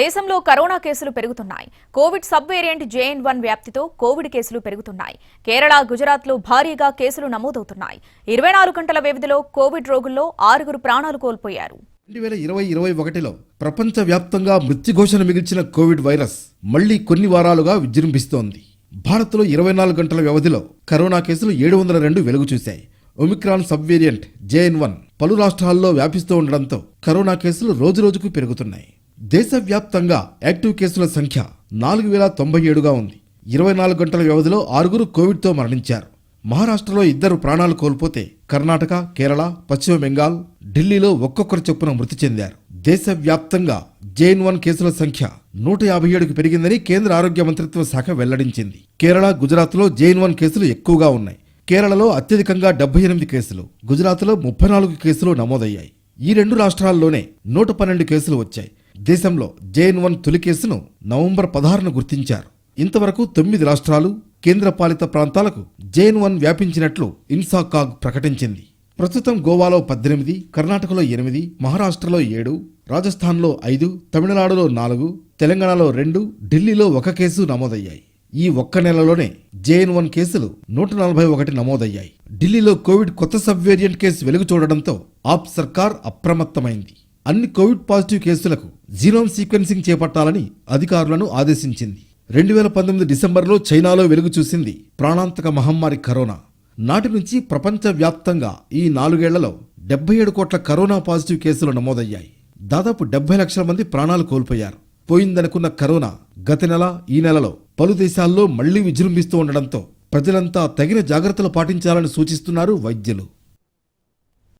దేశంలో కరోనా కేసులు పెరుగుతున్నాయి. COVID sub variant JN one వ్యాప్తితో Covid కేసులు పెరుగుతున్నాయి. కేరళ గుజరాత్లో భారీగా కేసులు నమోదవుతున్నాయి. ఇరవై నాలుగు గంటల వ్యవధిలో కోవిడ్ రోగుల్లో ఆరుగురు ప్రాణాలు కోల్పోయారు. రెండు వేల ఇరవై ఇరవై ఒకటిలో ప్రపంచవ్యాప్తంగా మృత్యుఘోషణ మిగిల్చిన కోవిడ్ వైరస్ మళ్ళీ కొన్ని వారాలుగా విజృంభిస్తోంది. భారత్లో ఇరవై నాలుగు గంటల వ్యవధిలో కరోనా కేసులు ఏడు వందల రెండు వెలుగు చూశాయి. Omicron sub variant JN one పలు రాష్ట్రాల్లో వ్యాపిస్తూ ఉండడంతో కరోనా కేసులు రోజురోజుకు పెరుగుతున్నాయి. దేశవ్యాప్తంగా యాక్టివ్ కేసుల సంఖ్య నాలుగు వేల తొంభై ఏడుగా ఉంది. ఇరవై నాలుగు గంటల వ్యవధిలో ఆరుగురు కోవిడ్తో మరణించారు. మహారాష్ట్రలో ఇద్దరు ప్రాణాలు కోల్పోతే కర్ణాటక కేరళ పశ్చిమ బెంగాల్ ఢిల్లీలో ఒక్కొక్కరు చొప్పున మృతి చెందారు. దేశవ్యాప్తంగా జేఎన్ వన్ కేసుల సంఖ్య నూట యాభై ఏడుకు పెరిగిందని కేంద్ర ఆరోగ్య మంత్రిత్వ శాఖ వెల్లడించింది. కేరళ గుజరాత్లో జేఎన్ వన్ కేసులు ఎక్కువగా ఉన్నాయి. కేరళలో అత్యధికంగా డెబ్బై ఎనిమిది కేసులు గుజరాత్లో ముప్పై నాలుగు కేసులు నమోదయ్యాయి. ఈ రెండు రాష్ట్రాల్లోనే నూట పన్నెండు కేసులు వచ్చాయి. దేశంలో జేఎన్ వన్ తొలి కేసును నవంబర్ పదహారును గుర్తించారు. ఇంతవరకు తొమ్మిది రాష్ట్రాలు కేంద్రపాలిత ప్రాంతాలకు జేఎన్ వన్ వ్యాపించినట్లు ఇన్సాకాగ్ ప్రకటించింది. ప్రస్తుతం గోవాలో పద్దెనిమిది కర్ణాటకలో ఎనిమిది మహారాష్ట్రలో ఏడు రాజస్థాన్లో ఐదు తమిళనాడులో నాలుగు తెలంగాణలో రెండు ఢిల్లీలో ఒక కేసు నమోదయ్యాయి. ఈ ఒక్క నెలలోనే జేఎన్ వన్ కేసులు నూట నలభై ఒకటి నమోదయ్యాయి. ఢిల్లీలో కోవిడ్ కొత్త సబ్ వేరియంట్ కేసు వెలుగు చూడడంతో ఆప్ సర్కార్ అప్రమత్తమైంది. అన్ని కోవిడ్ పాజిటివ్ కేసులకు జీనోమ్ సీక్వెన్సింగ్ చేపట్టాలని అధికారులను ఆదేశించింది. రెండు వేల పంతొమ్మిది డిసెంబర్లో చైనాలో వెలుగు చూసింది ప్రాణాంతక మహమ్మారి కరోనా. నాటి నుంచి ప్రపంచవ్యాప్తంగా ఈ నాలుగేళ్ళలో డెబ్బై ఏడు కోట్ల కరోనా పాజిటివ్ కేసులు నమోదయ్యాయి. దాదాపు డెబ్బై లక్షల మంది ప్రాణాలు కోల్పోయారు. పోయిందనుకున్న కరోనా గత నెల ఈ నెలలో పలు దేశాల్లో మళ్ళీ విజృంభిస్తూ ఉండడంతో ప్రజలంతా తగిన జాగ్రత్తలు పాటించాలని సూచిస్తున్నారు వైద్యులు.